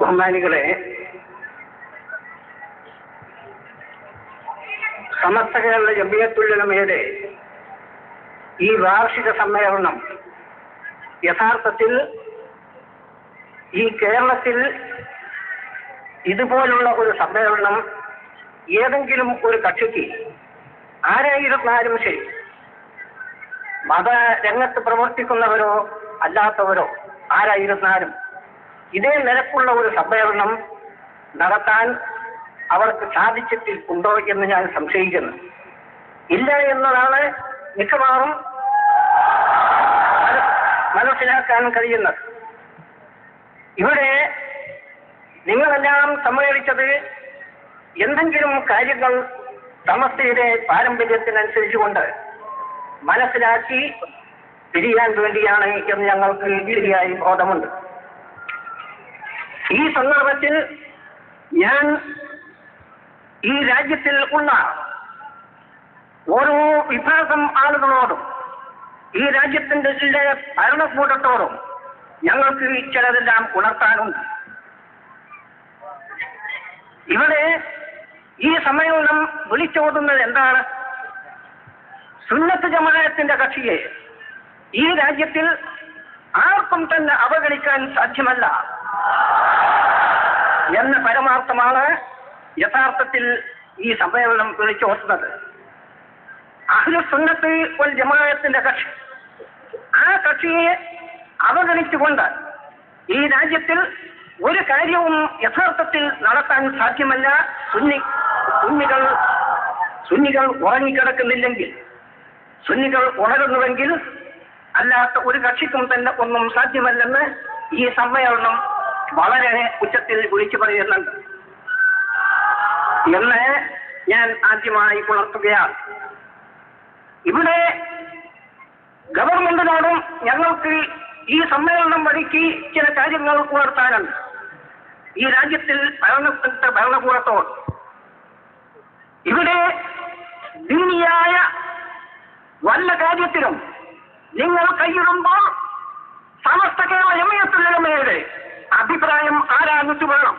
ബഹുമാനികളെ സമസ്ത കേരള ജമിയത്തുല്ലമയുടെ ഈ വാർഷിക സമ്മേളനം യഥാർത്ഥത്തിൽ ഈ കേരളത്തിൽ ഇതുപോലുള്ള ഒരു സമ്മേളനം ഏതെങ്കിലും ഒരു കക്ഷിക്ക് ആരായിരുന്നാലും ശരി മതരംഗത്ത് പ്രവർത്തിക്കുന്നവരോ അല്ലാത്തവരോ ആരായിരുന്നാലും ഇതേ നിരക്കുള്ള ഒരു സമ്മേളനം നടത്താൻ അവർക്ക് സാധിച്ചിട്ടുണ്ടോ എന്ന് ഞാൻ സംശയിക്കുന്നു. ഇല്ല എന്നതാണ് മിക്കവാറും മന- മനസ്സിലാക്കാൻ കഴിയുന്നത്. ഇവിടെ നിങ്ങളെല്ലാം സമ്മേളിച്ചത് എന്തെങ്കിലും കാര്യങ്ങൾ സമസ്തയുടെ പാരമ്പര്യത്തിനനുസരിച്ചുകൊണ്ട് മനസ്സിലാക്കി പിരിയാൻ വേണ്ടിയാണ് എന്ന് ഞങ്ങൾക്ക് ശരിയായി ബോധമുണ്ട്. ഈ സന്ദർഭത്തിൽ ഞാൻ ഈ രാജ്യത്തിൽ ഉള്ള ഓരോ വിഭാഗം ആളുകളോടും ഈ രാജ്യത്തിന്റെ ചില ഭരണകൂടത്തോടും ഞങ്ങൾക്ക് ചിലതെല്ലാം ഉണർത്താനുണ്ട്. ഇവിടെ ഈ സമ്മേളനം വിളിച്ചോതുന്നത് എന്താണ്? സുന്നത്ത് ജമാഅത്തിന്റെ കക്ഷിയെ ഈ രാജ്യത്തിൽ ആർക്കും തന്നെ അവഗണിക്കാൻ സാധ്യമല്ല. എന്ന പരമാർത്ഥമാണ് യഥാർത്ഥത്തിൽ ഈ സമ്മേളനം വിളിച്ചോർത്തുന്നത് അഹ്ലു സുന്നത്ത് ഒരു ജമായത്തിന്റെ കക്ഷി. ആ കക്ഷിയെ അവഗണിച്ചുകൊണ്ട് ഈ രാജ്യത്തിൽ ഒരു കാര്യവും യഥാർത്ഥത്തിൽ നടത്താൻ സാധ്യമല്ല. സുന്നി സുന്നികൾ സുന്നികൾ ഉറങ്ങിക്കിടക്കുന്നില്ലെങ്കിൽ സുന്നികൾ ഉണരുന്നുവെങ്കിൽ അല്ലാത്ത ഒരു കക്ഷിക്കും തന്നെ ഒന്നും സാധ്യമല്ലെന്ന് ഈ സമ്മേളനം വളരെ ഉച്ചത്തിൽ വിളിച്ചു പറയുന്നുണ്ട് എന്ന് ഞാൻ ആദ്യമായി ഉണർത്തുകയാണ് ഇവിടെ ഗവൺമെന്റിനോടും ഞങ്ങൾക്ക് ഈ സമ്മേളനം വഴിക്ക് ചില കാര്യങ്ങൾ ഉണർത്താനുണ്ട്. ഈ രാജ്യത്തിൽ ഭരണത്തിന്റെ ഭരണകൂടത്തോട്. ഇവിടെ ദീനിയായ വല്ല കാര്യത്തിലും നിങ്ങൾ കൈയിടുമ്പോൾ സമസ്ത കേരള ജമയത്തുലമയുടെ അഭിപ്രായം ആരാഞ്ഞിട്ട് വേണം?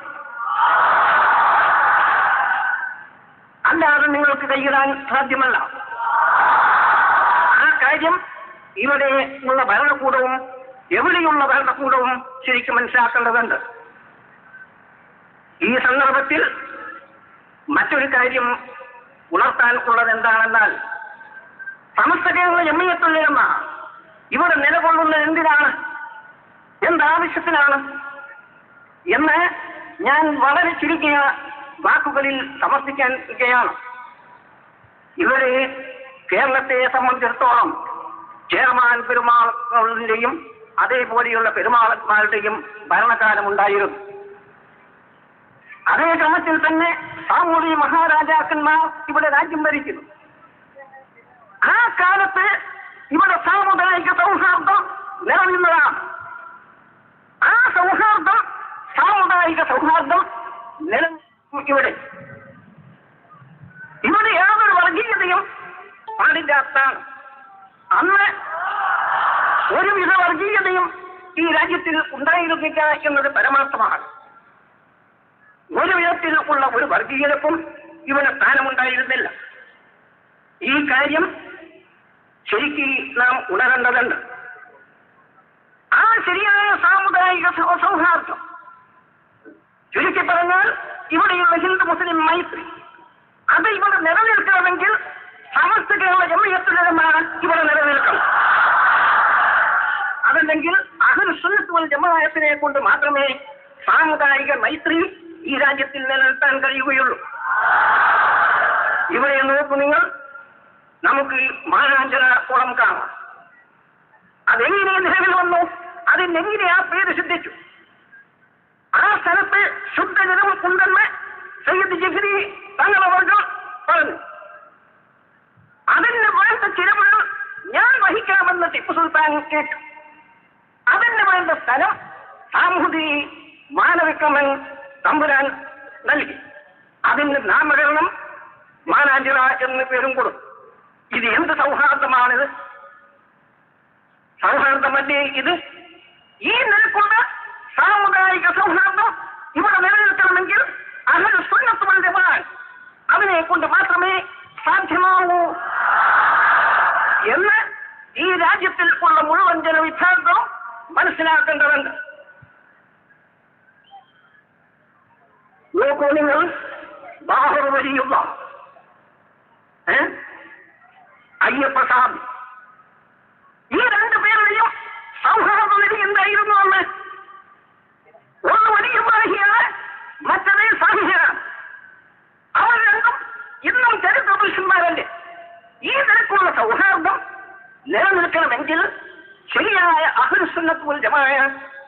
അല്ലാതെ നിങ്ങൾക്ക് കൈയിടാൻ സാധ്യമല്ല. ആ കാര്യം ഇവിടെ ഉള്ള ഭരണകൂടവും എവിടെയുള്ള ഭരണകൂടവും ശരിക്കും മനസ്സിലാക്കേണ്ടതുണ്ട്. ഈ സന്ദർഭത്തിൽ മറ്റൊരു കാര്യം ഉണർത്താൻ ഉള്ളത് എന്താണെന്നാൽ സമസ്ത കേരള എത്തുള്ള ഇവിടെ നിലകൊള്ളുന്നത് എന്തിനാണ്? എന്താവശ്യത്തിനാണ് എന്ന് ഞാൻ വളരെ ചുരുക്കിയ വാക്കുകളിൽ സമർപ്പിക്കുകയാണ് ഇവർ കേരളത്തെ സംബന്ധിച്ചിടത്തോളം ചെയർമാൻ പെരുമാളുടെയും അതേപോലെയുള്ള പെരുമാളന്മാരുടെയും ഭരണകാലം ഉണ്ടായിരുന്നു. അതേ ക്രമത്തിൽ തന്നെ സാമൂഹിക മഹാരാജാക്കന്മാർ ഇവിടെ രാജ്യം ഭരിക്കുന്നു. ആ കാലത്ത് ഇവിടെ സാമുദായിക സൗഹാർദ്ദം നിലനിന്നതാണ്. ആ സൗഹാർദ്ദം സാമുദായിക സൗഹാർദ്ദം നിലനിൽക്കും ഇവിടെ. ഇവിടെ യാതൊരു വർഗീയതയും പാടില്ലാത്താണ് അന്ന് ഒരുവിധ വർഗീയതയും ഈ രാജ്യത്തിൽ ഉണ്ടായിരുന്നില്ല എന്നത് പരമാർത്ഥമാണ്. ഒരു വിധത്തിൽ ഉള്ള ഒരു വർഗീയതക്കും ഇവിടെ സ്ഥാനമുണ്ടായിരുന്നില്ല. ഈ കാര്യം ശരിക്ക് നാം ഉണരേണ്ടതുണ്ട്. ആ ശരിയായ സാമുദായിക സൗഹാർദ്ദം ചുരുക്കി പറഞ്ഞാൽ ഇവിടെയുള്ള ഹിന്ദു മുസ്ലിം മൈത്രി. അത് ഇവിടെ നിലനിൽക്കണമെങ്കിൽ സമസ്ത കേരള ജമയത്തിലാണ് ഇവിടെ നിലനിൽക്കണം. അതല്ലെങ്കിൽ അഹുൽ സുന്നത്തുൽ ജമ്മായത്തിനെ കൊണ്ട് മാത്രമേ സാമുദായിക മൈത്രി ഈ രാജ്യത്തിൽ നിലനിർത്താൻ കഴിയുകയുള്ളൂ. ഇവിടെ നോക്കൂ നിങ്ങൾ നമുക്ക് മാനാഞ്ചല കുളം കാണാം. അതെങ്ങനെ നിലവിൽ വന്നു? അതിനെങ്ങനെ ആ പേര് സിദ്ധിച്ചു? ആ സ്ഥലത്ത് ശുദ്ധജലം ഉണ്ടെന്ന് സയ്യിദ് ജഹ്രി തങ്ങളവർഗം പറഞ്ഞു. അതിന്റെ വേണ്ട ചിലവുകൾ ഞാൻ വഹിക്കാമെന്ന് ടിപ്പു സുൽത്താൻ കേട്ടു. അതിന്റെ വേണ്ട സ്ഥലം സാമൂഹി മാനവിക്രമൻ തമ്പുരാൻ നൽകി. അതിന് നാമകരണം മാനാഞ്ചിറ എന്ന് പേരും കൊടുത്തു. ഇത് എന്ത് സൗഹാർദ്ദമാണിത്? സൗഹാർദ്ദമല്ലേ ഇത്? ഈ നിലക്കുള്ള സാമുദായിക രാജ്യത്തിൽ ഉള്ള മുഴുവൻ ജനവിഭാഗവും മനസ്സിലാക്കേണ്ടതുണ്ട്. നോക്കൂ നിങ്ങൾ ബാഹർ വലിയുള്ള അയ്യപ്പ സ്വാമി. ഈ രണ്ടു പേരുടെയും സംഹാരനിധി എന്തായിരുന്നു അഹുസുന്നത്തുൽ ജമായ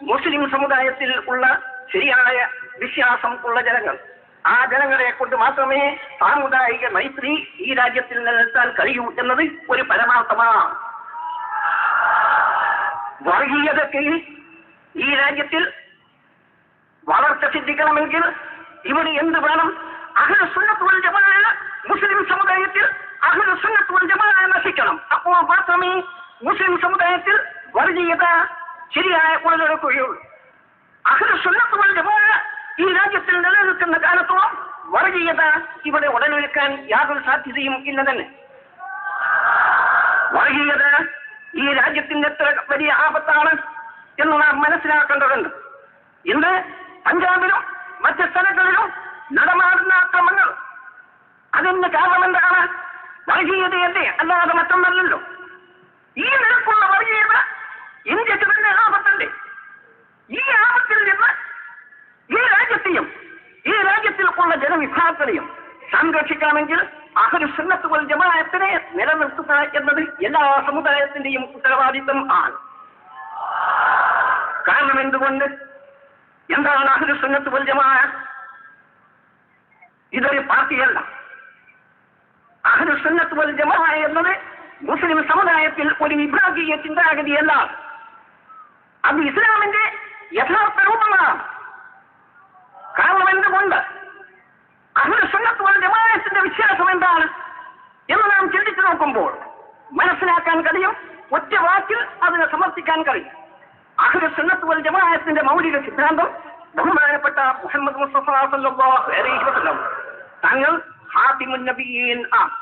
മുസ്ലിം സമുദായത്തിൽ ഉള്ള ശരിയായ വിശ്വാസം ഉള്ള ജനങ്ങൾ. ആ ജനങ്ങളെ കൊണ്ട് മാത്രമേ സാമുദായിക മൈത്രി ഈ രാജ്യത്തിൽ നിലനിർത്താൻ കഴിയൂ എന്നത് ഒരു പരമാർത്ഥമാണ്. വർഗീയതയ്ക്ക് ഈ രാജ്യത്തിൽ വളർച്ച സിദ്ധിക്കണമെങ്കിൽ ഇവിടെ എന്ത് വേണം? അഹ്ലു സുന്നത്ത് വൽ ജമാഅ മുസ്ലിം സമുദായത്തിൽ അഹ്ലു സുന്നത്ത് വൽ ജമാഅ നശിക്കണം. അപ്പോൾ മാത്രമേ മുസ്ലിം സമുദായത്തിൽ വർഗീയത ശരിയായ ഉടലെടുക്കുകയുള്ളൂ അഹ്ലു സുന്നത്ത് വൽ ജമാഅ ഈ രാജ്യത്തിൽ നിലനിൽക്കുന്ന കാലത്തോളം വർഗീയത ഇവിടെ ഉടലെടുക്കാൻ യാതൊരു സാധ്യതയും ഇല്ല തന്നെ. വർഗീയത ഈ രാജ്യത്തിന്റെ എത്ര വലിയ ആപത്താണ് എന്ന് നാം മനസ്സിലാക്കേണ്ടതുണ്ട്. ഇന്ന് പഞ്ചാബിലും മറ്റ് സ്ഥലങ്ങളിലും നടമാടുന്ന അക്രമങ്ങൾ അതിന് കാരണമെന്താണ്? വർഗീയതയല്ലേ? അല്ലാതെ മറ്റൊന്നല്ലല്ലോ ഈ നിരക്കുള്ള വർഗീയത ഇന്ത്യയ്ക്ക് തന്നെ ആപത്തല്ലേ ഈ ആപത്തിൽ നിന്ന് ഈ രാജ്യത്തെയും ഈ രാജ്യത്തിൽ ഉള്ള സംരക്ഷിക്കണമെങ്കിൽ സംരക്ഷിക്കാമെങ്കിൽ അഹരു സുന്നത്ത് വൽ ജമാഅത്തിനെ നിലനിർത്തുക എന്നത് എല്ലാ സമുദായത്തിന്റെയും ഉത്തരവാദിത്വം ആണ്. കാരണം എന്തുകൊണ്ട്? എന്താണ് അഹ്ലു സുന്നത്ത് വൽ ജമാഅ? ഇതൊരു പാർട്ടിയല്ല. അഹ്ലു സുന്നത്ത് വൽ ജമാഅ എന്നത് മുസ്ലിം സമുദായത്തിൽ ഒരു വിഭാഗീയ ചിന്താഗതിയല്ല. അത് ഇസ്ലാമിന്റെ യഥാർത്ഥ രൂപമാണ്. കാരണം എന്തുകൊണ്ട്? അഹ്ലു സുന്നത്ത് വൽ ജമാഅത്തിന്റെ വിശ്വാസം എന്താണ് എന്ന് നാം ചിന്തിച്ചു നോക്കുമ്പോൾ മനസ്സിലാക്കാൻ കഴിയും ഒറ്റ വാക്കിൽ അതിനെ സമർത്ഥിക്കാൻ കഴിയും. അഹ്ലു സുന്നത്ത് വൽ ജമാഅത്തിന്റെ മൗലിക സിദ്ധാന്തം ബഹുമാനപ്പെട്ട മുഹമ്മദ് മുസ്തഫ തങ്ങൾ ഹാത്തിമുൻ നബിയീൻ ആണ്